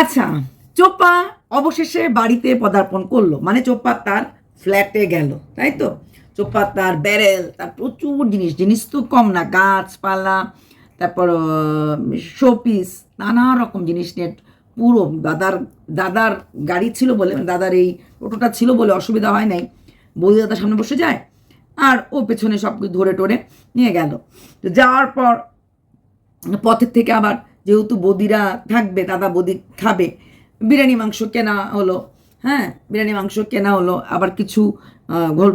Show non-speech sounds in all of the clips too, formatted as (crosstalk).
আচ্ছা চোপ্পা অবশেষে বাড়িতে পদার্পণ করল। মানে চোপ্পা তার ফ্ল্যাটে গেল, তাই তো? চোপ্পা তার ব্যারেল তার প্রচুর জিনিস জিনিস তো কম না, গাছপালা, তারপর শোপিস নানা রকম জিনিস নিয়ে পুরো দাদার দাদার গাড়ি ছিল বলে মানে দাদার এই টোটোটা ছিল বলে অসুবিধা হয় নাই। বৌদি দাদার সামনে বসে যায়, আর ও পেছনে সব কিছু ধরে টরে নিয়ে গেল। তো যাওয়ার পর, পথের থেকে আবার যেহেতু বদিরা থাকবে, দাদা বদি খাবে। বিরিয়ানি মাংস কেনা হলো হ্যাঁ? বিরিয়ানি মাংস কেনা হলো। আবার কিছু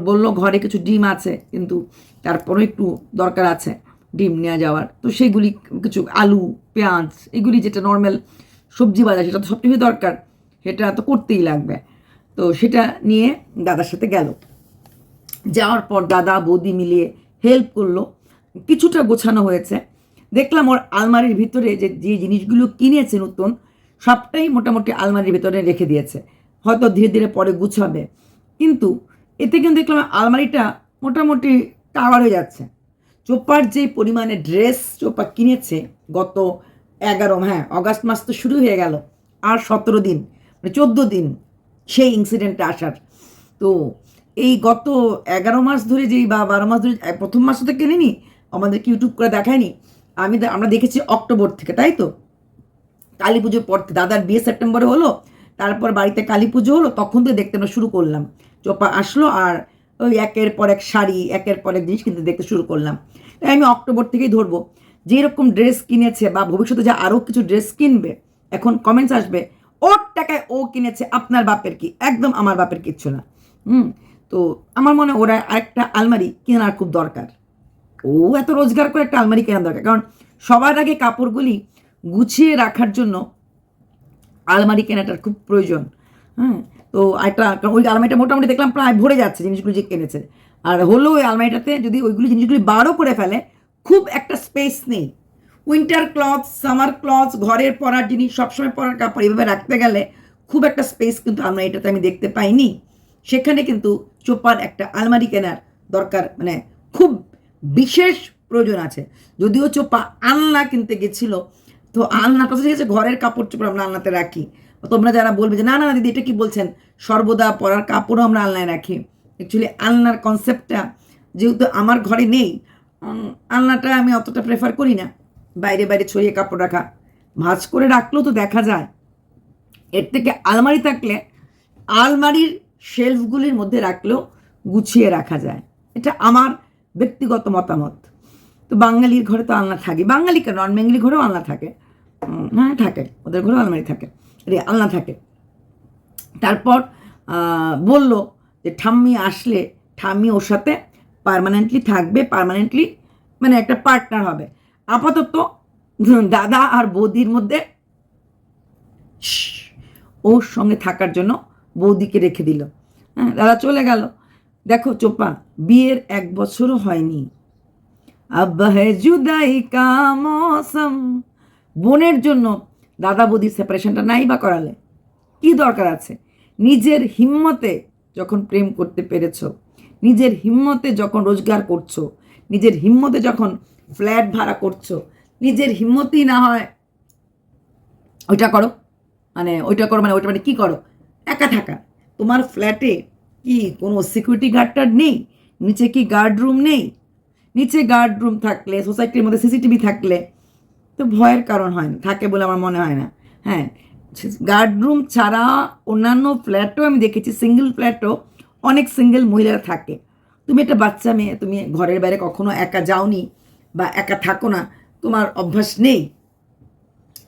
বলল ঘরে কিছু ডিম আছে, কিন্তু তারপরেও একটু দরকার আছে ডিম নেওয়া যাওয়ার। তো সেইগুলি কিছু আলু, পেঁয়াজ, এগুলি যেটা নর্মাল সবজি বাজার, সেটা তো সব কিছুই দরকার। সেটা তো করতেই লাগবে। তো সেটা নিয়ে দাদার সাথে গেল। যাওয়ার পর দাদা বৌদি মিলিয়ে হেল্প করল। কিছুটা গোছানো হয়েছে। দেখলাম ওর আলমারির ভিতরে যে যে জিনিসগুলো কিনেছে নতুন, সবটাই মোটামুটি আলমারির ভিতরে রেখে দিয়েছে। হয়তো ধীরে ধীরে পরে গুছাবে। কিন্তু এতে কিন্তু দেখলাম আলমারিটা মোটামুটি কাভার হয়ে যাচ্ছে। চোপার যে পরিমাণে ড্রেস চোপা কিনেছে গত এগারো হ্যাঁ অগাস্ট মাস তো শুরু হয়ে গেল, আর সতেরো দিন মানে চোদ্দ দিন সেই ইনসিডেন্টটা আসার। তো এই গত এগারো মাস ধরে যেই বা বারো মাস ধরে, প্রথম মাসে তো কেনেনি, আমাদেরকে ইউটিউব করে দেখায়নি আমি আমরা দেখেছি অক্টোবর থেকে, তাই তো? কালী পুজোর পর। দাদার বিয়ে সেপ্টেম্বরে হলো, তারপর বাড়িতে কালী পুজো হলো, তখন থেকে দেখতে আমরা শুরু করলাম। চোপা আসলো আর ওই একের পর এক শাড়ি, একের পর এক জিনিস কিনতে দেখতে শুরু করলাম। তাই আমি অক্টোবর থেকেই ধরবো। যেরকম ড্রেস কিনেছে বা ভবিষ্যতে যে আরও কিছু ড্রেস কিনবে, এখন কমেন্টস আসবে, ওর টাকায় ও কিনেছে আপনার বাপের কি? একদম আমার বাপের কিচ্ছু না। হুম, তো আমার মনে ওরা আরেকটা আলমারি কেনার খুব দরকার। ও এত রোজগার করে একটা আলমারি কেনা দরকার। কারণ সবার আগে কাপড়গুলি গুছিয়ে রাখার জন্য আলমারি কেনাটার খুব প্রয়োজন। হ্যাঁ তো একটা ওই আলমারিটা মোটামুটি দেখলাম প্রায় ভরে যাচ্ছে জিনিসগুলো যে কিনেছে। আর হলো ওই আলমারিটাতে যদি ওইগুলি জিনিসগুলি বারো করে ফেলে, খুব একটা স্পেস নেই। উইন্টার ক্লথ সামার ক্লথ ঘরের পরার জিনিস, সবসময় পরার কাপড় এভাবে রাখতে গেলে খুব একটা স্পেস কিন্তু আলমারিটাতে আমি দেখতে পাইনি। সেখানে কিন্তু চোপার একটা আলমারি কেনার দরকার মানে খুব বিশেষ প্রয়োজন আছে। যদিও চোপা আলনা কিনতে গেছিল, তো আলনাটা ঠিক আছে ঘরের কাপড় চোপড় আমরা আলনাতে রাখি। তোমরা যারা বলবে যে, না না দিদি, এটা কি বলছেন? সর্বদা পরার কাপড়ও আমরা আলনায় রাখি। অ্যাকচুয়ালি আলনার কনসেপ্টটা যেহেতু আমার ঘরে নেই আলনাটা আমি অতটা প্রেফার করি না। বাইরে বাইরে ছড়িয়ে কাপড় রাখা। ভাঁজ করে রাখলেও তো দেখা যায়। এর থেকে আলমারি থাকলে আলমারির শেলফগুলির মধ্যে রাখলেও গুছিয়ে রাখা যায়। এটা আমার ব্যক্তিগত মতামত। তো বাঙালির ঘরে তো আলনা থাকে। বাঙালি কেন? নন বেঙ্গলি ঘরেও আলনা থাকে। হ্যাঁ থাকে। ওদের ঘরেও আলমারি থাকে। রে আলনা থাকে। তারপর বলল যে ঠাম্মি আসলে ঠাম্মি ওর সাথে পার্মানেন্টলি থাকবে পার্মানেন্টলি মানে একটা পার্টনার হবে। আপাতত দাদা আর বৌদির মধ্যে ওর সঙ্গে থাকার জন্য বৌদিকে রেখে দিল। হ্যাঁ দাদা চলে গেল। দেখো চোপা, বিয়ের এক বছরও হয়নি। আব্বা হে জুদাই কা মৌসম। বোনের জন্য দাদা বৌদির সেপারেশনটা নাই বা করালে। কি দরকার আছে? নিজের হিম্মতে যখন প্রেম করতে পেরেছ, নিজের হিম্মতে যখন রোজগার করছ, নিজের হিম্মতে যখন ফ্ল্যাট ভাড়া করছ, নিজের হিম্মতেই না হয়, ওইটা করো। মানে ওইটা করো মানে ওইটা মানে কী করো? একা থাকা। তোমার ফ্ল্যাটে কি? কোনো সিকিউরিটি গার্ডটার নেই? নিচে কি গার্ড রুম নেই? নিচে গার্ড রুম থাকলে সোসাইটির মধ্যে সিসিটিভি থাকলে, তো ভয়ের কারণ হয় না, থাকে বলে আমার মনে হয় না। হ্যাঁ গার্ড রুম ছাড়া অন্যান্য ফ্ল্যাটও আমি দেখেছি সিঙ্গেল ফ্ল্যাটও অনেক সিঙ্গেল মহিলারা থাকে। তুমি একটা বাচ্চা মেয়ে, তুমি ঘরের বাইরে কখনো একা যাওনি বা একা থাকো না, তোমার অভ্যাস নেই।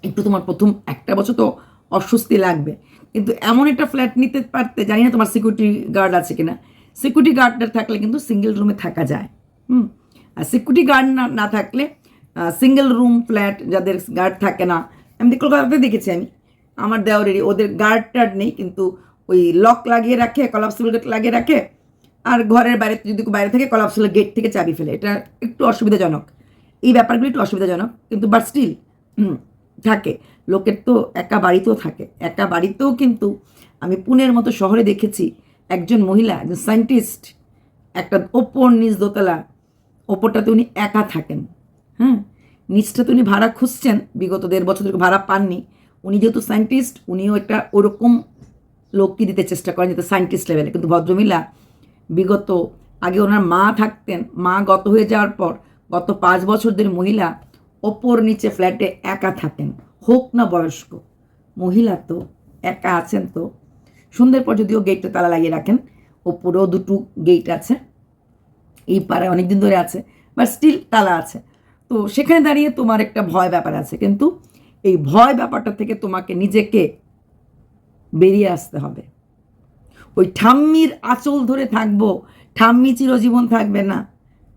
একটু তোমার প্রথম একটা বছর তো অস্বস্তি লাগবে। কিন্তু এমন একটা ফ্ল্যাট নিতে পারতে, জানি না তোমার সিকিউরিটি গার্ড আছে কিনা। সিকিউরিটি গার্ডটা থাকলে কিন্তু সিঙ্গেল রুমে থাকা যায়। হুম? আর সিকিউরিটি গার্ড না না থাকলে সিঙ্গেল রুম ফ্ল্যাট যাদের গার্ড থাকে না আমি কলকাতাতে দেখেছি আমি, আমার দেওয়ারেরই ওদের গার্ড টার্ড নেই, কিন্তু ওই লক লাগিয়ে রাখে কলাপসিবল গেট লাগিয়ে রাখে, আর ঘরের বাইরে যদি বাইরে থেকে কলাপসিবল গেট থেকে চাবি ফেলে। এটা একটু অসুবিধাজনক। এই ব্যাপারগুলো একটু অসুবিধাজনক, কিন্তু বাট স্টিল থাকে। লোকের তো একা বাড়িতেও থাকে। একা বাড়িতেও কিন্তু আমি পুনের মতো শহরে দেখেছি একজন মহিলা, একজন সায়েন্টিস্ট একটা ওপর নিচ দোতলা, ওপরটাতে উনি একা থাকেন। হ্যাঁ? নিচটাতে উনি ভাড়া খুঁজছেন, বিগত দেড় বছর ধরে ভাড়া পাননি। উনি যেহেতু সায়েন্টিস্ট উনিও একটা ওরকম লোককে দিতে চেষ্টা করেন যাতে সায়েন্টিস্ট লেভেলে কিন্তু ভদ্রমিলা বিগত, আগে ওনার মা থাকতেন, মা গত হয়ে যাওয়ার পর গত পাঁচ বছর ধরে মহিলা ওপর নিচে ফ্ল্যাটে একা থাকেন, হোক না বয়স্ক। মহিলা তো একা আছেন তো। সন্ধ্যের পর যদিও গেটটা তালা লাগিয়ে রাখেন, ওপরেও দুটো গেট আছে। এই পাড়ায় অনেক দিন ধরে আছে বাট স্টিল তালা আছে। তো সেখানে দাঁড়িয়ে তোমার একটা ভয় ব্যাপার আছে, কিন্তু এই ভয় ব্যাপারটা থেকে তোমাকে নিজেকে বেরিয়ে আসতে হবে। ওই ঠাম্মির আঁচল ধরে থাকব, ঠাম্মি চিরজীবন থাকবে না।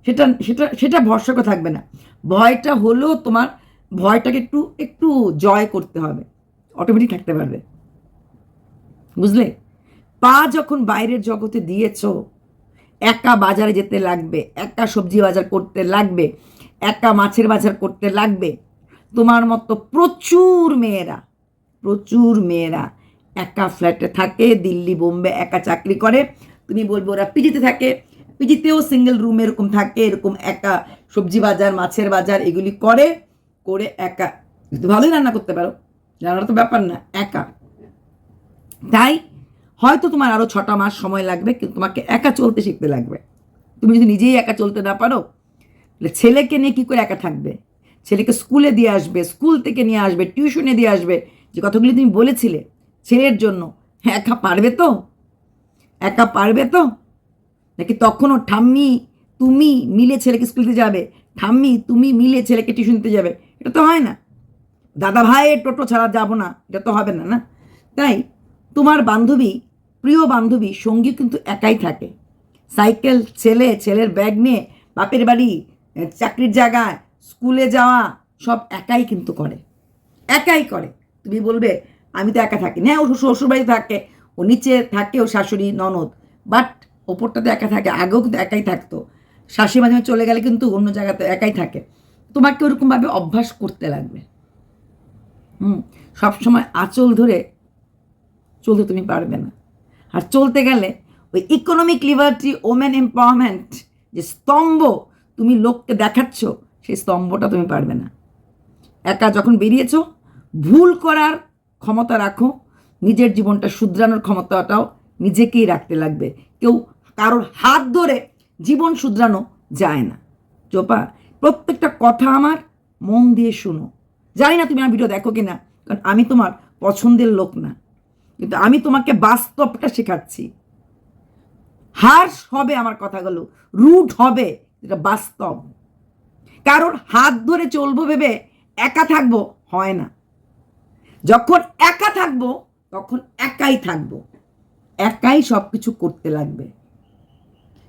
সেটা সেটা সেটা ভরসাকে থাকবে না। ভয়টা হলেও তোমার ভয়টাকে একটু একটু জয় করতে হবে। অটোমেটিক থাকতে পারবে। বুঝলে? পা যখন বাইরের জগতে দিয়েছ, একা বাজারে যেতে লাগবে, একা সবজি বাজার করতে লাগবে, একা মাছের বাজার করতে লাগবে, তোমার মতো প্রচুর মেয়েরা প্রচুর মেয়েরা একা ফ্ল্যাটে থাকে, দিল্লি, বোম্বে একা চাকরি করে। তুমি বলবে ওরা পিজিতে থাকে পিজিতেও সিঙ্গেল রুম এরকম থাকে, এরকম একা সবজি বাজার, মাছের বাজার, এগুলি করে করে একা। কিন্তু ভালোই রান্না করতে পারো রান্নার তো ব্যাপার না, একা। তাই হয়তো তোমার আরও ছটা মাস সময় লাগবে, কিন্তু তোমাকে একা চলতে শিখতে লাগবে। তুমি যদি নিজেই একা চলতে না পারো, তাহলে ছেলেকে নিয়ে কী করে একা থাকবে? ছেলেকে স্কুলে দিয়ে আসবে, স্কুল থেকে নিয়ে আসবে, টিউশনে দিয়ে আসবে, যে কথাগুলি তুমি বলেছিলে, ছেলের জন্য। হ্যাঁ একা পারবে তো? একা পারবে তো? নাকি তখনও ঠাম্মি তুমি মিলে ছেলেকে স্কুলতে যাবে? ঠাম্মি তুমি মিলে ছেলেকে টিউশন দিতে যাবে? এটা তো হয় না। দাদা ভাইয়ের টোটো ছাড়া যাব না, এটা তো হবে না না? তাই তোমার বান্ধবী, প্রিয় বান্ধবী সঙ্গী কিন্তু একাই থাকে। সাইকেল, ছেলে, ছেলের ব্যাগ নিয়ে বাপের বাড়ি, চাকরির জায়গায় স্কুলে যাওয়া সব একাই কিন্তু করে। একাই করে। তুমি বলবে, আমি তো একা থাকি। না ও শ্বশুর বাড়ি থাকে, ও নিচে থাকে, ও শাশুড়ি, ননদ। বাট ওপরটাতে একা থাকে, আগেও কিন্তু একাই থাকতো। মাঝে মাঝে চলে গেলে কিন্তু অন্য জায়গাতে একাই থাকে। তোমাকে ওরকমভাবে অভ্যাস করতে লাগবে। হুম, সবসময় আঁচল ধরে চলতে তুমি পারবে না। আর চলতে গেলে ওই ইকোনমিক লিবার্টি ওমেন এম্পাওয়ারমেন্ট যে স্তম্ভ তুমি লোককে দেখাচ্ছ, সেই স্তম্ভটা তুমি পারবে না। একা যখন বেরিয়েছো, ভুল করার ক্ষমতা রাখো। নিজের জীবনটা শুধরানোর ক্ষমতাটাও নিজেকেই রাখতে লাগবে। কেউ কারোর হাত ধরে জীবন শুধরানো যায় না। চোপা প্রত্যেকটা কথা আমার মন দিয়ে শুনো। জানি না তুমি আমার ভিডিও দেখো কি না কারণ আমি তোমার পছন্দের লোক না। কিন্তু আমি তোমাকে বাস্তবটা শেখাচ্ছি। হার্শ হবে আমার কথাগুলো, রুট হবে এটা বাস্তব। কারোর হাত ধরে চলবো ভেবে একা থাকব হয় না। যখন একা থাকব, তখন একাই থাকব। একাই সব কিছু করতে লাগবে।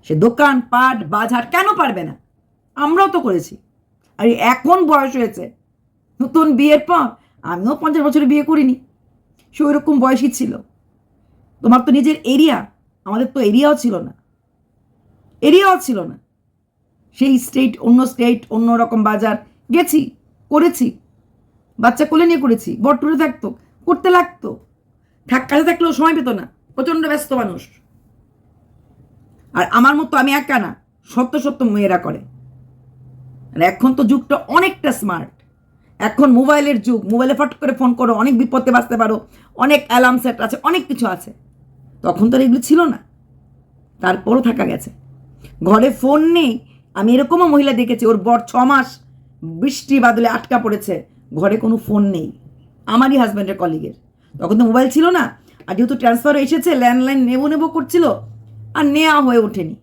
সে দোকান, পাট, বাজার কেন পারবে না? আমরাও তো করেছি। আর এখন বয়স হয়েছে। নতুন বিয়ের পর আমিও পঞ্চাশ বছরে বিয়ে করিনি। সে ওইরকম বয়সই ছিল। তোমার তো নিজের এরিয়া, আমাদের তো এরিয়াও ছিল না। এরিয়াও ছিল না। সেই স্টেট, অন্য স্টেট, অন্য রকম বাজার। গেছি, করেছি। বাচ্চা কোলে নিয়ে করেছি। বট্টুরে থাকতো, করতে লাগতো। থাক থাকলেও সময় পেত না। প্রচণ্ড ব্যস্ত মানুষ। আর আমার মতো আমি একা না, সত্য সত্য মেয়েরা করে। আর এখন তো যুগটা অনেকটা স্মার্ট এখন মোবাইলের যুগ, মোবাইলে ফট করে ফোন করো, অনেক বিপদে বাঁচতে পারো, অনেক অ্যালার্ম সেট আছে, অনেক কিছু আছে। তখন তো এগুলো ছিল না। তারপরও থাকা গেছে। ঘরে ফোন নেই, আমি এরকমও মহিলা দেখেছি, ওর বর ছ মাস বৃষ্টি বাদলে আটকা পড়েছে, ঘরে কোনো ফোন নেই। আমারই হাজব্যান্ডের কলিগের তখন তো মোবাইল ছিল না, আর যেহেতু ট্রান্সফার এসেছে ল্যান্ডলাইন নেব নেব করছিল আর নেওয়া হয়ে ওঠেনি।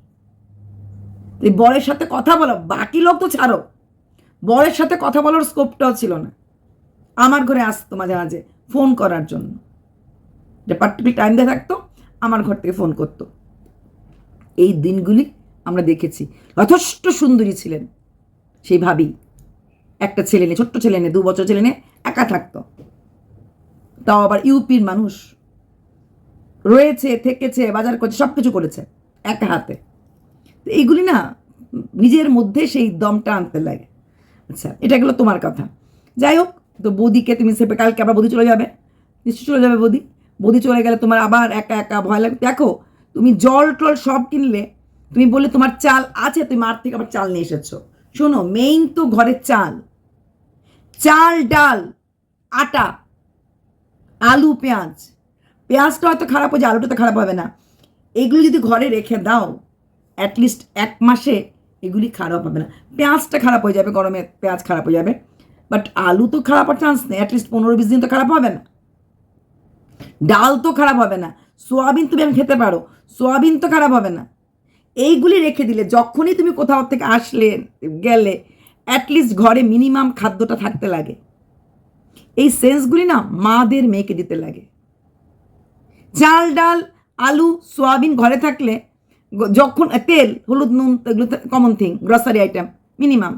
এই বরের সাথে কথা বলো, বাকি লোক তো ছাড়ো। বরের সাথে কথা বলার স্কোপটাও ছিল না। আমার ঘরে আসতো মাঝে মাঝে ফোন করার জন্য। যে পার্টিকুলার টাইম দিয়ে থাকতো, আমার ঘর থেকে ফোন করতো। এই দিনগুলি আমরা দেখেছি। যথেষ্ট সুন্দরী ছিলেন সেই ভাবি। একটা ছেলে নিয়ে, ছোট্ট ছেলে নিয়ে, দু বছর ছেলে নিয়ে একা থাকতো। তাও আবার ইউপির মানুষ। রয়েছে, থেকেছে, বাজার করছে সব কিছু করেছে একা হাতে। তো এইগুলি না নিজের মধ্যে সেই দমটা আনতে লাগে। আচ্ছা এটা গেলো তোমার কথা। যাই হোক, তো বৌদিকে তুমি সেপে, কালকে আবার বৌদি চলে যাবে। নিশ্চয়ই চলে যাবে বৌদি। বৌদি চলে গেলে তোমার আবার একা একা ভয় লাগবে দেখো, তুমি জল টল সব কিনলে, তুমি বললে তোমার চাল আছে, তুমি মার থেকে আবার চাল নিয়ে এসেছ। শোনো মেইন তো ঘরের চাল। চাল, ডাল, আটা, আলু, পেঁয়াজ। পেঁয়াজটা হয়তো খারাপ হয়ে যায় আলুটা তো খারাপ হবে না। এগুলো যদি ঘরে রেখে দাও অ্যাটলিস্ট এক মাসে এগুলি খারাপ হবে না। পেঁয়াজটা খারাপ হয়ে যাবে, গরমে পেঁয়াজ খারাপ হয়ে যাবে। বাট আলু তো খারাপ হওয়ার চান্স নেই অ্যাটলিস্ট পনেরো বিশ দিন তো খারাপ হবে না। ডাল তো খারাপ হবে না। সোয়াবিন তুমি আমি খেতে পারো, সোয়াবিন তো খারাপ হবে না। এইগুলি রেখে দিলে, যখনই তুমি কোথাও থেকে আসলে, গেলে অ্যাটলিস্ট ঘরে মিনিমাম খাদ্যটা থাকতে লাগে। এই সেন্সগুলি না মাদের মেয়েকে দিতে লাগে। চাল, ডাল, আলু, সোয়াবিন ঘরে থাকলে যখন তেল, হলুদ, নুন, এগুলো common thing grocery item minimum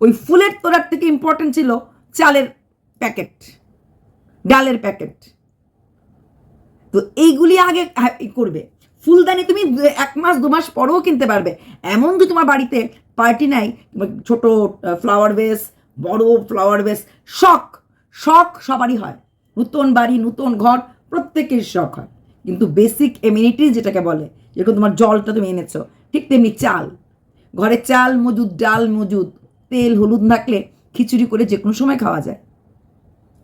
ওই ফুলের তোরার থেকে ইম্পর্টেন্ট ছিল চালের প্যাকেট ডালের প্যাকেট তো এইগুলি আগে করবে। ফুলদানি তুমি এক মাস, দু মাস পরেও কিনতে পারবে। এমন যে তোমার বাড়িতে পার্টি নাই ছোট ফ্লাওয়ার বেস বড় ফ্লাওয়ার বেস শখ শখ সবারই হয়। নতুন বাড়ি, নতুন ঘর প্রত্যেকের শখ হয়। কিন্তু বেসিক এমিনিটিস যেটাকে বলে, যেরকম তোমার জলটা তুমি এনেছো, ঠিক তেমনি চাল। ঘরে চাল মজুদ, ডাল মজুদ, তেল, হলুদ থাকলে খিচুড়ি করে যে কোনো সময় খাওয়া যায়।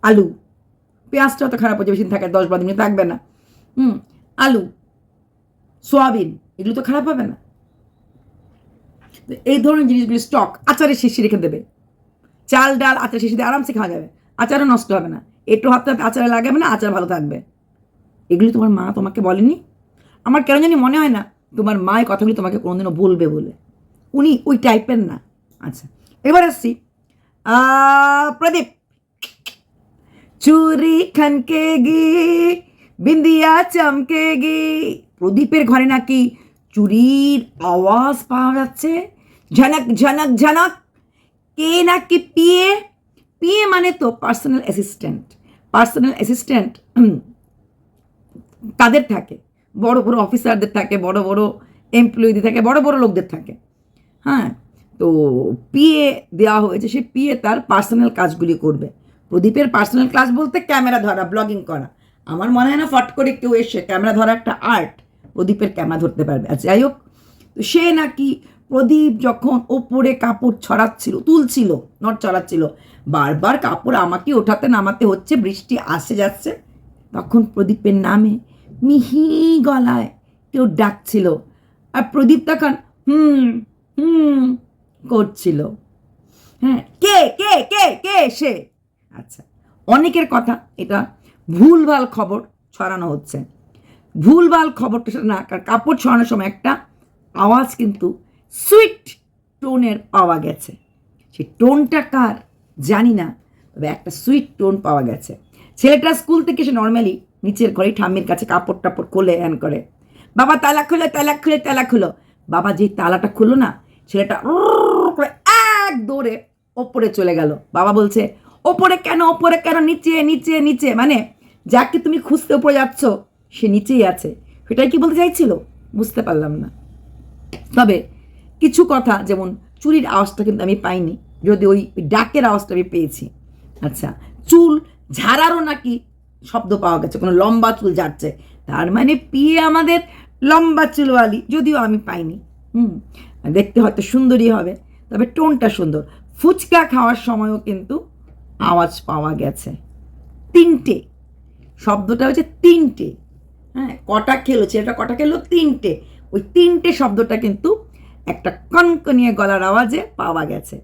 আলু, পেঁয়াজটা তো খারাপ হচ্ছে বেশি থাকে দশ বারো দিন থাকবে না। হুম, আলু, সোয়াবিন, এগুলো তো খারাপ হবে না। এই ধরনের জিনিসগুলি স্টক আচারের শিশি রেখে দেবে। চাল, ডাল আচার শিশি দিয়ে আরামসে খাওয়া যাবে। আচারও নষ্ট হবে না। একটু হাতে হাতে আচারে লাগাবে না, আচার ভালো থাকবে। এগুলি তোমার মা তোমাকে বলেনি? আমার কেন জানি মনে হয় না তোমার মা এই কথাগুলি তোমাকে কোনোদিনও বলবে বলে। উনি ওই টাইপের না। আচ্ছা এবার আসছি। প্রদীপ। চুরি খানকেগি, বিন্দিয়া চমকেগি। প্রদীপের ঘরে নাকি চুরির আওয়াজ পাওয়া যাচ্ছে? ঝনক ঝনক ঝনক। কে নাকি পিয়ে? পিয়ে মানে তো পার্সোনাল অ্যাসিস্ট্যান্ট পার্সোনাল অ্যাসিস্ট্যান্ট তাদের থাকে। বড় বড় অফিসারদের থাকে, বড় বড় এমপ্লয়িদের থাকে, বড় বড় লোকদের থাকে। হ্যাঁ তো পিএ দেওয়া হয়েছে, সে পিএ তার পার্সোনাল কাজগুলি করবে। প্রদীপের পার্সোনাল ক্লাস বলতে ক্যামেরা ধরা ব্লগিং করা। আমার মনে হয় না ফট করে কেউ এসে ক্যামেরা ধরা একটা আর্ট প্রদীপের ক্যামেরা ধরতে পারবে। আর যাই হোক, তো সে নাকি প্রদীপ যখন ওপরে কাপড় ছড়াচ্ছিল, তুলছিল নট ছড়াচ্ছিল, বারবার কাপড় আমাকে ওঠাতে নামাতে হচ্ছে, বৃষ্টি আসে যাচ্ছে, তখন প্রদীপের নামে মিহি গলায় কেউ ডাকছিল। আর প্রদীপ তখন হুম হুম, করছিল। হ্যাঁ কে কে কে কে, সে? আচ্ছা অনেকের কথা এটা ভুলভাল খবর ছড়ানো হচ্ছে। ভুলভাল খবরটা না কাপড় ছড়ানোর সময় একটা আওয়াজ কিন্তু সুইট টোনের পাওয়া গেছে। সেই টোনটা কার জানি না, তবে একটা সুইট টোন পাওয়া গেছে। ছেলেটা স্কুল থেকে এসে নর্মালি নিচের ঘরে ঠাম্মির কাছে কাপড় টাপড় খুলে হ্যান করে। বাবা, তালা খুলে তালা খুলে, তালা খুলো। বাবা যেই তালাটা খুললো না ছেলেটা করে এক দৌড়ে ওপরে চলে গেল। বাবা বলছে, ওপরে কেন ওপরে কেন? নিচে নিচে নিচে। মানে যাকে তুমি খুঁজতে ওপরে যাচ্ছ, সে নিচেই আছে। সেটাই কি বলতে চাইছিল? বুঝতে পারলাম না। তবে কিছু কথা, যেমন চুরির আওয়াজটা কিন্তু আমি পাইনি যদি ওই ডাকের আওয়াজটা আমি পেয়েছি। আচ্ছা চুল ঝাড়ারও নাকি শব্দ পাওয়া গেছে, কোনো লম্বা চুল যাচ্ছে তার মানে পিয়ে আমাদের লম্বা চুলওয়ালি, যদিও আমি পাইনি। হুম, দেখতে হয়তো সুন্দরই হবে, তবে টোনটা সুন্দর। ফুচকা খাওয়ার সময়ও কিন্তু আওয়াজ পাওয়া গেছে। তিনটে, শব্দটা হচ্ছে তিনটে। হ্যাঁ কটা খেলো ছেলেটা কটা খেলো? তিনটে। ওই তিনটে শব্দটা কিন্তু একটা কনকনিয়ে গলার আওয়াজে পাওয়া গেছে।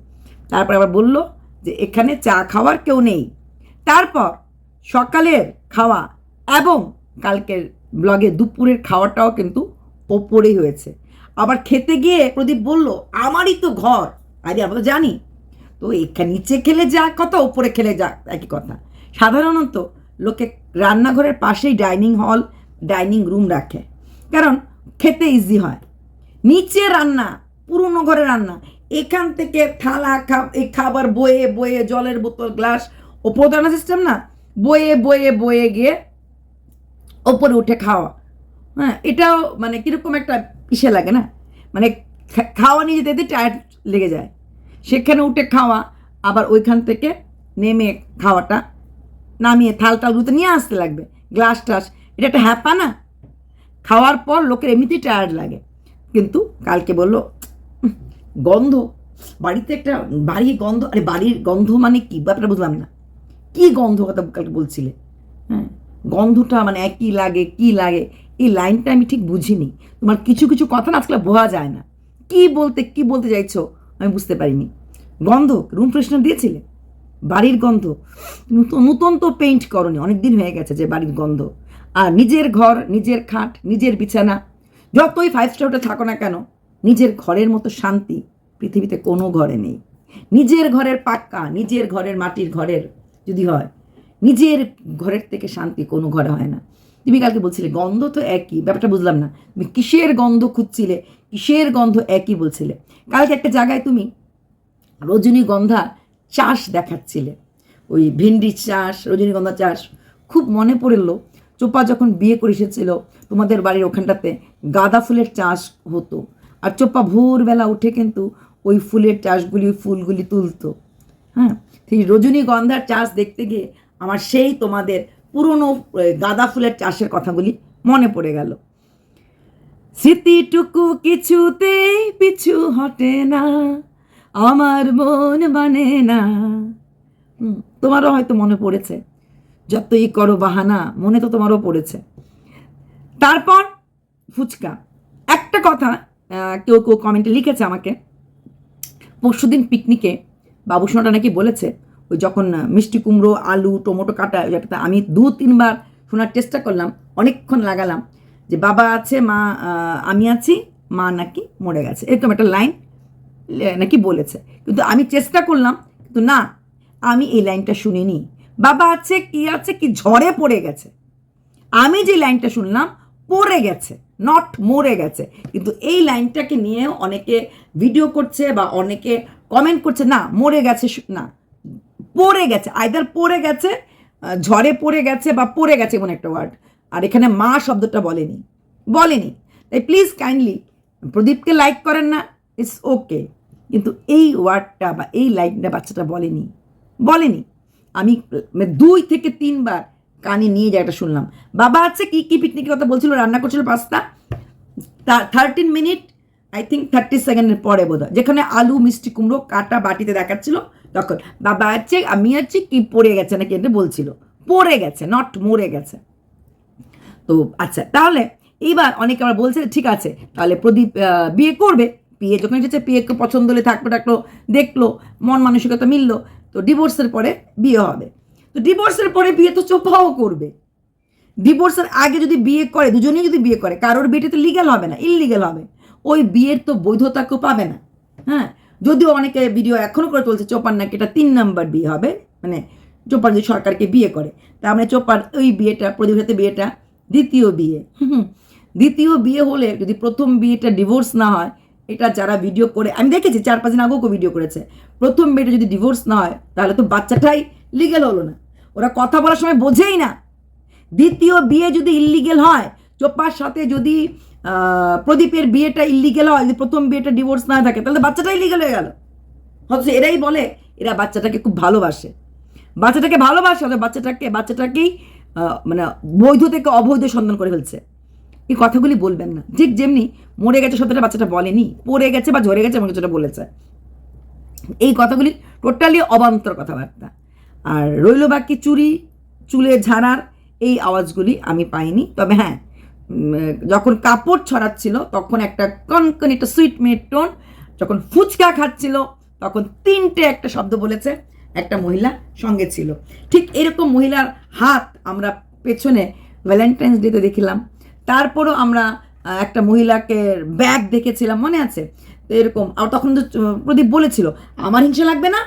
তারপর আবার বলল যে, এখানে চা খাওয়ার কেউ নেই। তারপর সকালের খাওয়া এবং কালকের ব্লগে দুপুরের খাওয়াটাও কিন্তু ওপরেই হয়েছে। আবার খেতে গিয়ে প্রদীপ বলল, আমারই তো ঘর। আরে, আমরা তো জানি। তো এখানে নিচে খেলে যা কথা ওপরে খেলে যা একই কথা। সাধারণত লোকে রান্নাঘরের পাশেই ডাইনিং হল, ডাইনিং রুম রাখে। কারণ খেতে ইজি হয়। নিচে রান্না, পুরনো ঘরে রান্না। এখান থেকে থালা খাবার বয়ে বয়ে জলের বোতল, গ্লাস ওপর রান্না সিস্টেম না বয়ে বয়ে বয়ে গিয়ে ওপরে উঠে খাওয়া। হ্যাঁ এটাও মানে কীরকম একটা ইসে লাগে না? মানে খাওয়া নিয়ে যেতে যেতে টায়ার্ড লেগে যায়, সেখানে উঠে খাওয়া, আবার ওইখান থেকে নেমে খাওয়াটা, নামিয়ে থাল টালগুলোতে নিয়ে আসতে লাগবে গ্লাস টাস, এটা একটা হ্যাপা না? খাওয়ার পর লোকের এমনিতেই টায়ার্ড লাগে। কিন্তু কালকে বলল গন্ধ, বাড়িতে একটা বাড়ির গন্ধ, আরে বাড়ির গন্ধ মানে কি? ব্যাপারটা বুঝলাম না। কি গন্ধ কথা কালকে বলছিলে? হ্যাঁ গন্ধটা মানে একই লাগে, কি লাগে, এই লাইনটা আমি ঠিক বুঝিনি। তোমার কিছু কিছু কথা না আজকাল বোঝা যায় না। কি বলতে কি বলতে চাইছো আমি বুঝতে পারিনি। গন্ধ রুম ফ্রেশনার দিয়েছিলে? বাড়ির গন্ধ। নতুন নতুন তো পেইন্ট করনি অনেক দিন হয়ে গেছে যে বাড়ির গন্ধ। আর নিজের ঘর, নিজের খাট, নিজের বিছানা, যতই ফাইভ স্টার হোটেল থাকো না কেন, নিজের ঘরের মতো শান্তি পৃথিবীতে কোনো ঘরে নেই। নিজের ঘরের পাক্কা, নিজের ঘরের মাটির ঘরের যদি হয়। নিজের ঘরের থেকে শান্তি কোনো ঘরে হয় না। তুমি কালকে বলছিলে, গন্ধ তো একই, ব্যাপারটা বুঝলাম না। তুমি কিসের গন্ধ খুঁজছিলে? কিসের গন্ধ একই বলছিলে? কালকে একটা জায়গায় তুমি রজনীগন্ধা চাষ দেখাচ্ছিলে। ওই ভেন্ডি চাষ রজনীগন্ধা চাষ, খুব মনে পড়ল। চোপা যখন বিয়ে করে এসেছিল, তোমাদের বাড়ির ওখানটাতে গাঁদা ফুলের চাষ হতো। আর চোপা ভোরবেলা উঠে কিন্তু ওই ফুলের চাষগুলি, ফুলগুলি তুলতো। হ্যাঁ? সেই রজনীগন্ধার চাষ দেখতে গিয়ে আমার সেই তোমাদের পুরনো গাঁদা ফুলের চাষের কথাগুলি মনে পড়ে গেল। স্মৃতিটুকু কিছুতেই পিছু হটে না, আমার মন মানে না। তোমারও হয়তো মনে পড়েছে, যতই করো বাহানা, মনে তো তোমারও পড়েছে। তারপর ফুচকা। একটা কথা কেউ কেউ কমেন্টে লিখেছে আমাকে, পরশুদিন পিকনিকে বাবুসোনাটা নাকি বলেছে, ওই যখন মিষ্টি কুমড়ো, আলু, টমেটো কাটা, ওই একটা আমি দু, তিনবার শোনার চেষ্টা করলাম, অনেকক্ষণ লাগালাম, যে বাবা আছে, মা আমি আছি, মা নাকি মরে গেছে, এরকম একটা লাইন নাকি বলেছে। কিন্তু আমি চেষ্টা করলাম, কিন্তু না, আমি এই লাইনটা শুনিনি। বাবা আছে, কি আছে, কি ঝড়ে পড়ে গেছে। আমি যে লাইনটা শুনলাম, পড়ে গেছে নট মরে গেছে। কিন্তু এই লাইনটাকে নিয়ে অনেকে ভিডিও করছে বা অনেকে কমেন্ট করছে, না, মরে গেছে না, পড়ে গেছে আইদার পড়ে গেছে ঝড়ে পড়ে গেছে বা পড়ে গেছে এমন একটা ওয়ার্ড আর এখানে মা শব্দটা বলেনি বলেনি। তাই প্লিজ কাইন্ডলি প্রদীপকে লাইক করেন না ইটস ওকে কিন্তু এই ওয়ার্ডটা বা এই লাইনটা বাচ্চাটা বলেনি বলেনি। আমি মানে দুই থেকে তিনবার কানে নিয়ে জায়গাটা শুনলাম। বাবা আছে কি কি পিকনিকের কথা বলছিল, রান্না করছিল pasta thirteen minute I think thirty সেকেন্ডের পরে বোধ যেখানে আলু, মিষ্টি কুমড়ো, কাটা বাটিতে দেখাচ্ছিল। তখন, বাবা আছে, আমি আছি, কি পড়ে গেছে নাকি? এটা বলছিল। পড়ে গেছে নট মরে গেছে। তো আচ্ছা তাহলে এইবার অনেকে আবার বলছে, ঠিক আছে, তাহলে প্রদীপ বিয়ে করবে। বিয়ে যখন এসেছে বিয়েকে পছন্দ হলে থাকবে টাকলো দেখল, মন মানসিকতা মিললো, তো ডিভোর্সের পরে বিয়ে হবে। তো ডিভোর্সের পরে বিয়ে তো চোপাও করবে। ডিভোর্সের আগে যদি বিয়ে করে, দুজনেই যদি বিয়ে করে, কারোর বিয়েটা তো লিগ্যাল হবে না ইললিগ্যাল হবে। ওই বিয়ের তো বৈধতা কেউ পাবে না। হ্যাঁ যদিও অনেকে ভিডিও এখনও করে চলছে চোপার নাকি এটা তিন নাম্বার বিয়ে হবে। মানে চোপার যদি সরকারকে বিয়ে করে, তার মানে চোপার ওই বিয়েটা, প্রদীপ সাথে বিয়েটা দ্বিতীয় বিয়ে। দ্বিতীয় বিয়ে হলে যদি প্রথম বিয়েটা ডিভোর্স না হয়, এটা যারা ভিডিও করে, আমি দেখেছি চার পাঁচ দিন আগেও ভিডিও করেছে, প্রথম বিয়েটা যদি ডিভোর্স না হয়, তাহলে তো বাচ্চাটাই লিগেল হলো না। ওরা কথা বলার সময় বোঝেই না। দ্বিতীয় বিয়ে যদি ইলিগেল হয়, চোপার সাথে যদি প্রদীপের বিয়েটা ইল্লিগেল হয়, যদি প্রথম বিয়েটা ডিভোর্স না থাকে, তাহলে তো বাচ্চাটাই ইলিগেল হয়ে গেল। অথচ এরাই বলে, এরা বাচ্চাটাকে খুব ভালোবাসে। বাচ্চাটাকে ভালোবাসে, অথচ বাচ্চাটাকে, বাচ্চাটাকেই মানে বৈধ থেকে অবৈধ সন্ধান করে ফেলছে। এই কথাগুলি বলবেন না। ঠিক যেমনি মরে গেছে শব্দটা বাচ্চাটা বলেনি, পড়ে গেছে বা ঝরে গেছে এমন কিছুটা বলেছে। এই কথাগুলি টোটালি অবান্তর কথাবার্তা। আর রইল বাকি চুরি, চুলে ঝাড়ার এই আওয়াজগুলি আমি পাইনি। তবে হ্যাঁ যখন কাপড় ছড়াচ্ছিল, তখন একটা কনকন একটা সুইট মেয়ের টোন যখন ফুচকা খাচ্ছিল, তখন তিনটে একটা শব্দ বলেছে, একটা মহিলা সঙ্গে ছিল। ঠিক এরকম মহিলার হাত আমরা পেছনে ভ্যালেন্টাইন্স ডেতে দেখিলাম। তারপরও আমরা একটা মহিলাকে ব্যাগ দেখেছিলাম, মনে আছে? তো এরকম, আর তখন তো প্রদীপ বলেছিল, আমার হিংসা লাগবে না?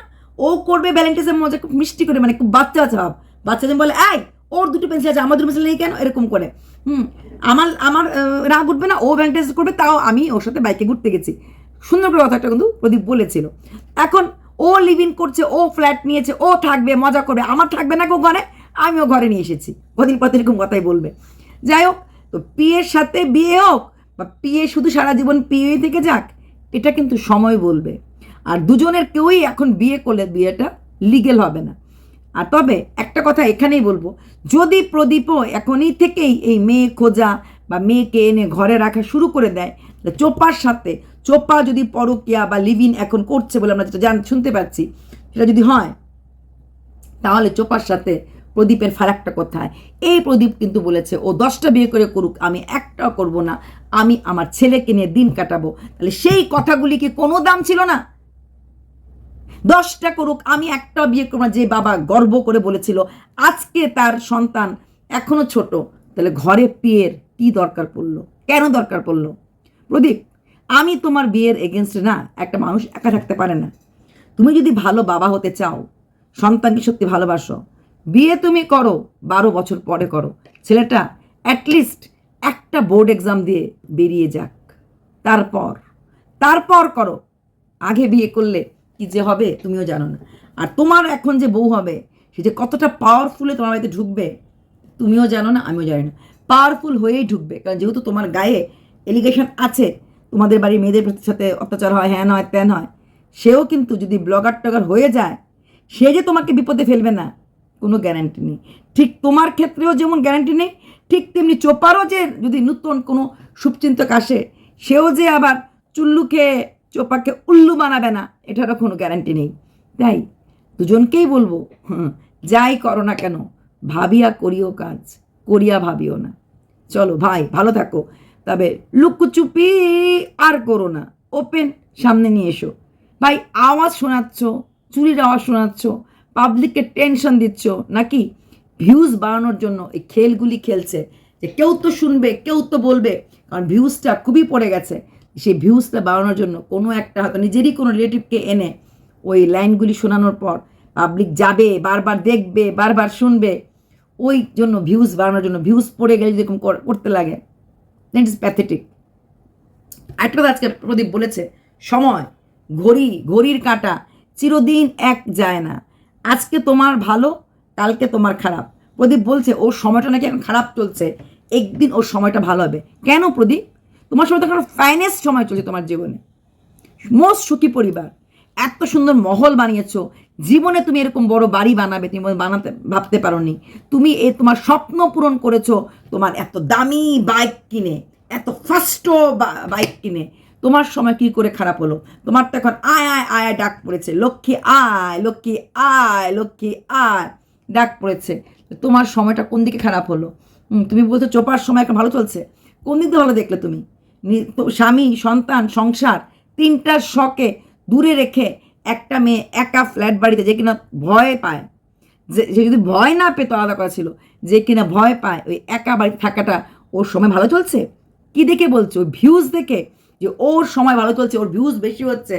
ও করবে ভ্যালেন্টাইন্সের মজা, খুব মিষ্টি করে মানে খুব বাচ্চা বাচ্চা ভাব। বাচ্চা যেন বলে, এই ওর দুটো পেন্সিল আছে, আমার দুটো পেন্সিল নেই কেন? এরকম করে। হুম, আমার আমার রাগ উঠবে না, ও ভ্যালেন্টাইন্স করবে, তাও আমি ওর সাথে বাইকে ঘুরতে গেছি। সুন্দর করে কথাটা কিন্তু প্রদীপ বলেছিল। এখন ও লিভ ইন করছে, ও ফ্ল্যাট নিয়েছে, ও থাকবে, মজা করবে, আমার থাকবে না কেউ ঘরে, আমিও ঘরে নিয়ে এসেছি। কদিন পর এরকম কথাই বলবে। যাই হোক, তো পিয়ের সাথে বিয়ে হোক, বা পিয়ে শুধু সারা জীবন পিয়ে থেকে যাক, এটা কিন্তু সময় বলবে। আর দুজনের কেউই এখন বিয়ে করলে বিয়েটা লিগেল হবে না। আর তবে একটা কথা এখানেই বলব, যদি প্রদীপও এখনই থেকেই এই মেয়ে খোঁজা বা মেয়েকে এনে ঘরে রাখা শুরু করে দেয়, তাহলে চোপার সাথে, চোপা যদি পরকিয়া বা লিভিন এখন করছে বলে আমরা যেটা জান, শুনতে পাচ্ছি, সেটা যদি হয়, তাহলে চোপার সাথে প্রদীপের ফারাকটা কোথায় এই প্রদীপ কিন্তু বলেছে, ও দশটা বিয়ে করে করুক, আমি একটাও করব না, আমি আমার ছেলেকে নিয়ে দিন কাটাবো। তাহলে সেই কথাগুলি কি কোনো দাম ছিল না? দশটা করুক, আমি একটা বিয়ে করব যে বাবা গর্ব করে বলেছিল, আজকে তার সন্তান এখনও ছোট। তাহলে ঘরে বিয়ের কি দরকার পড়ল? কেন দরকার পড়ল? প্রদীপ, আমি তোমার বিয়ের এগেনস্টে না একটা মানুষ একা থাকতে পারে না। তুমি যদি ভালো বাবা হতে চাও, সন্তানকে সত্যি ভালোবাসো, বিয়ে তুমি করো, বারো বছর পরে করো। ছেলেটা অ্যাটলিস্ট একটা বোর্ড এক্সাম দিয়ে বেরিয়ে যাক। তারপর তারপর করো। আগে বিয়ে করলে কি যে হবে তুমিও জানো না। আর তোমার এখন যে বউ হবে, সে যে কতটা পাওয়ারফুলে তোমার বাড়িতে ঢুকবে, তুমিও জানো না, আমিও জানি না। পাওয়ারফুল হয়েই ঢুকবে, কারণ যেহেতু তোমার গায়ে এলিগেশন আছে, তোমাদের বাড়ির মেয়েদের প্রতি সাথে অত্যাচার হয়, হ্যান হয়, ত্যান হয়, সেও কিন্তু যদি ব্লগার টগার হয়ে যায়, সে যে তোমাকে বিপদে ফেলবে না, কোনো গ্যারান্টি নেই। ঠিক তোমার ক্ষেত্রেও যেমন গ্যারান্টি নেই, ঠিক তেমনি চোপারও যে যদি নূতন কোনো শুভচিন্তক আসে, সেও যে আবার চুল্লুকে চোপাকে উল্লু বানাবে না, এটারও কোনো গ্যারান্টি নেই। তাই দুজনকেই বলব যাই করো না কেন ভাবিয়া করিও কাজ, করিয়া ভাবিও না। চলো ভাই, ভালো থাকো। তবে লুকুচুপি আর করো না। ওপেন সামনে নিয়ে এসো। ভাই, আওয়াজ শোনাচ্ছ, চুরির আওয়াজ শোনাচ্ছ পাবলিককে টেনশন দিচ্ছ, নাকি ভিউজ বাড়ানোর জন্য এই খেলগুলি খেলছে? যে কেউ তো শুনবে, কেউ তো বলবে, কারণ ভিউজটা খুবই পড়ে গেছে। সেই ভিউজটা বাড়ানোর জন্য কোনো একটা হয়তো নিজেরই কোনো রিলেটিভকে এনে ওই লাইনগুলি শোনানোর পর পাবলিক যাবে, বারবার দেখবে, বারবার শুনবে, ওই জন্য ভিউজ বাড়ানোর জন্য ভিউজ পড়ে গেলে যেরকম কর- করতে লাগে দ্যাট ইজ প্যাথেটিক একটা কথা আজকে প্রদীপ বলেছে, সময়, ঘড়ি, ঘড়ির কাঁটা চিরদিন এক যায় না। আজকে তোমার ভালো, কালকে তোমার খারাপ। প্রদীপ বলছে, ওর সময়টা নাকি এখন খারাপ চলছে, একদিন ওর সময়টা ভালো হবে। কেন প্রদীপ? তোমার সময় তো ফাইনেস্ট সময় চলছে তোমার জীবনে। মোস্ট সুখী পরিবার। এত সুন্দর মহল বানিয়েছো। জীবনে তুমি এরকম বড় বাড়ি বানাবে, তুমি বানাতে, ভাবতে পারোনি। তুমি এ, তোমার স্বপ্ন পূরণ করেছ তোমার এত দামি বাইক কিনে, এত ফাস্ট বাইক কিনে। তোমার সময় কি করে খারাপ হলো? তোমার তো এখন আয় আয় আয় ডাক পড়েছে। লক্ষ্মী, আয় লক্ষ্মী আয় লক্ষ্মী, আয়, ডাক পড়েছে। তোমার সময়টা কোন দিকে খারাপ হলো? তুমি বলছো চোপার সময় এখন ভালো চলছে? কোন দিক ভালো দেখলে তুমি? স্বামী, সন্তান, সংসার তিনটার শখে দূরে রেখে একটা মেয়ে একা ফ্ল্যাট বাড়িতে যে কিনা ভয় পায়। যে যে যদি ভয় না পেতো আলাদা করা ছিল, যে কিনা ভয় পায় ওই একা বাড়িতে থাকাটা ওর সময় ভালো চলছে? কি দেখে বলছো? ভিউজ দেখে? যে ওর সময় ভালো চলছে, ওর ভিউজ বেশি হচ্ছে,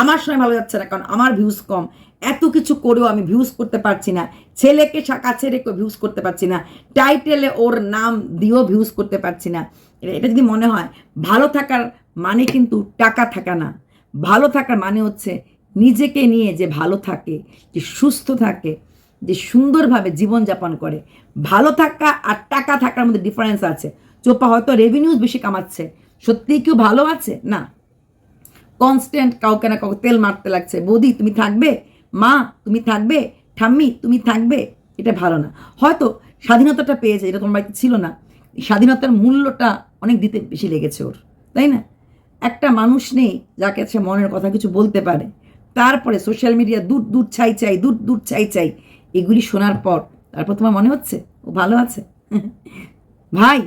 আমার সময় ভালো যাচ্ছে না, কারণ আমার ভিউজ কম। এত কিছু করেও আমি ভিউজ করতে পারছি না। ছেলেকে কাছে রেখে ভিউজ করতে পারছি না। টাইটেলে ওর নাম দিয়েও ভিউজ করতে পারছি না। এটা- যদি মনে হয়, ভালো থাকার মানে কিন্তু টাকা থাকা না। ভালো থাকার মানে হচ্ছে নিজেকে নিয়ে যে ভালো থাকে, যে সুস্থ থাকে, যে সুন্দরভাবে জীবনযাপন করে। ভালো থাকা আর টাকা থাকার মধ্যে ডিফারেন্স আছে। চোপা হয়তো রেভিনিউজ বেশি কামাচ্ছে। সত্যিই কেউ ভালো আছে? না। কনস্ট্যান্ট কাউকে না কাউকে তেল মারতে লাগছে। বৌদি, তুমি থাকবে? মা, তুমি থাকবে? ঠাম্মি, তুমি থাকবে? এটা ভালো না। হয়তো স্বাধীনতাটা পেয়েছে, এটা তোমার বাড়িতে ছিল না। স্বাধীনতার মূল্যটা অনেক দিতে বেশি লেগেছে ওর, তাই না? একটা মানুষ নেই যাকে সে মনের কথা কিছু বলতে পারে। তারপরে সোশ্যাল মিডিয়া দূর দূর ছাই চাই দূর দূর ছাই চাই এগুলি শোনার পর তারপর তোমার মনে হচ্ছে? ও ভালো আছে? (laughs) ভাই,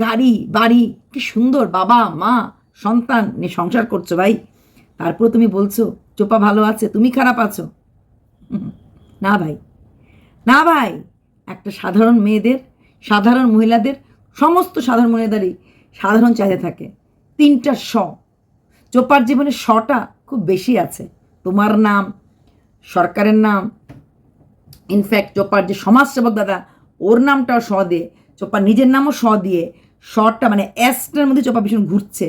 গাড়ি, বাড়ি, কি সুন্দর, বাবা, মা, সন্তান নিয়ে সংসার করছ ভাই। তারপর তুমি বলছো, চোপা ভালো আছে, তুমি খারাপ আছো। (laughs) না ভাই না ভাই, একটা সাধারণ মেয়েদের সাধারণ মহিলাদের, সমস্ত সাধারণ মহিলাদেরই সাধারণ চাহিদা থাকে। তিনটা স চোপার জীবনে শটা খুব বেশি আছে। তোমার নাম, সরকারের নাম ইনফ্যাক্ট চোপার যে সমাজসেবক দাদা, ওর নামটাও স দিয়ে চোপার নিজের নামও স দিয়ে, শটা মানে অ্যাসটার মধ্যে চোপা ভীষণ ঘুরছে।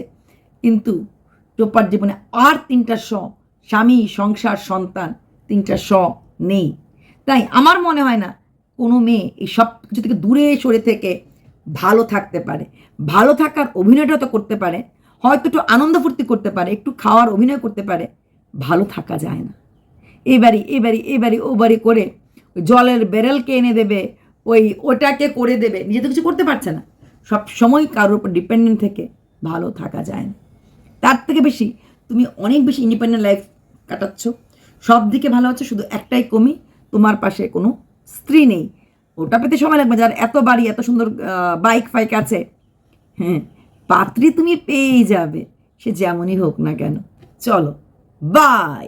কিন্তু চোপার জীবনে আর তিনটা স স্বামী, সংসার, সন্তান, তিনটা স নেই। তাই আমার মনে হয় না কোনো মেয়ে এই সব কিছু থেকে দূরে সরে থেকে ভালো থাকতে পারে। ভালো থাকার অভিনয়টা তো করতে পারে। হয়তো একটু আনন্দ ফুর্তি করতে পারে, একটু খাওয়ার অভিনয় করতে পারে। ভালো থাকা যায় না। বাড়ি এই বাড়ি ও বাড়ি করে জলের ব্যারেলকে এনে দেবে, ওই ওটাকে করে দেবে। নিজে তো কিছু করতে পারছে না। সব সময় কারোর উপর ডিপেন্ডেন্ট থেকে ভালো থাকা যায় না। তার থেকে বেশি তুমি অনেক বেশি ইন্ডিপেন্ডেন্ট লাইফ কাটাচ্ছ। সব দিকে ভালো হচ্ছে শুধু একটাই কমি। তোমার পাশে কোনো স্ত্রী নেই। ওটা পেতে সময় লাগবে, যার এত বাড়ি, এত সুন্দর বাইক ফাইক আছে। হ্যাঁ পাত্রী তুমি পেয়েই যাবে, সে যেমনই হোক না কেন। চলো বাই